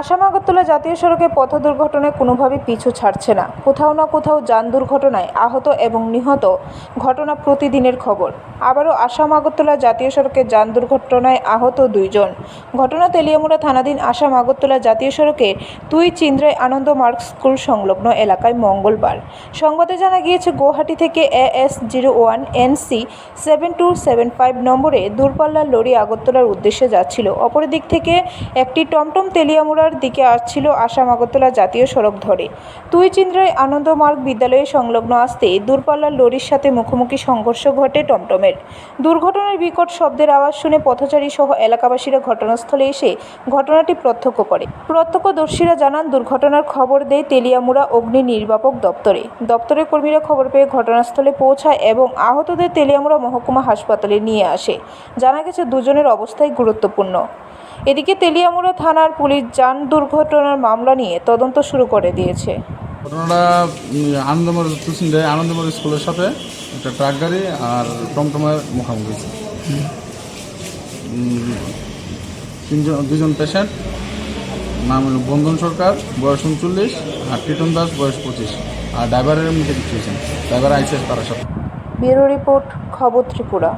আসাম আগরতলা জাতীয় সড়কে পথ দুর্ঘটনায় কোনোভাবে পিছু ছাড়ছে না। কোথাও না কোথাও যান দুর্ঘটনায় আহত এবং নিহত। ঘটনা প্রতিদিনের খবর। আবারও আসাম আগরতলা জাতীয় সড়কে যান দুর্ঘটনায় আহত দুইজন। ঘটনা তেলিয়ামুড়া থানাধীন আসাম আগরতলা জাতীয় সড়কে তুই চিন্দ্রায় আনন্দ মার্ক স্কুল সংলগ্ন এলাকায় মঙ্গলবার। সংবাদে জানা গিয়েছে গুয়াহাটি থেকে A S zero one NC seven two seven five নম্বরে দূরপাল্লার লরি আগরতলার উদ্দেশ্যে যাচ্ছিল। অপর দিক থেকে একটি টমটম তেলিয়ামুড়ার দিকে আসছিল আসাম আগরতলা জাতীয় সড়ক ধরে। তুই চিন্দ্রায় আনন্দমার্গ বিদ্যালয়ে সংলগ্ন আসতে দূরপাল্লার লরির সাথে মুখোমুখি সংঘর্ষ ঘটে টমটমের। দুর্ঘটনার বিকট শব্দের আওয়াজ শুনে পথচারী সহ এলাকাবাসীরা ঘটনাস্থলে এসে ঘটনাটি প্রত্যক্ষ করে। প্রত্যক্ষদর্শীরা জানান, দুর্ঘটনার খবর দেয় তেলিয়ামুড়া অগ্নি নির্বাপক দপ্তরে। দপ্তরের কর্মীরা খবর পেয়ে ঘটনাস্থলে পৌঁছায় এবং আহতদের তেলিয়ামুড়া মহকুমা হাসপাতালে নিয়ে আসে। জানা গেছে, দুজনের অবস্থাই গুরুত্বপূর্ণ। এদিকে তেলিয়ামুড়া থানার পুলিশ যান দুর্ঘটনার মামলা নিয়ে তদন্ত শুরু করে দিয়েছে। ঘটনাটা আনন্দমোড় তুসিন্ডে আনন্দমোড় স্কুলের সাথে একটা ট্রাক গাড়ি আর টমটমের মুখোমুখি। তিনজন দুজন পেশেন্ট নাম হলো বন্ধন সরকার বয়স উনচল্লিশ আর টিটন দাস বয়স পঁচিশ। আর ড্রাইভারের মধ্যে কিছু ড্রাইভার আইসিএস তার সাথে। ব্যুরো রিপোর্ট খবর ত্রিপুরা।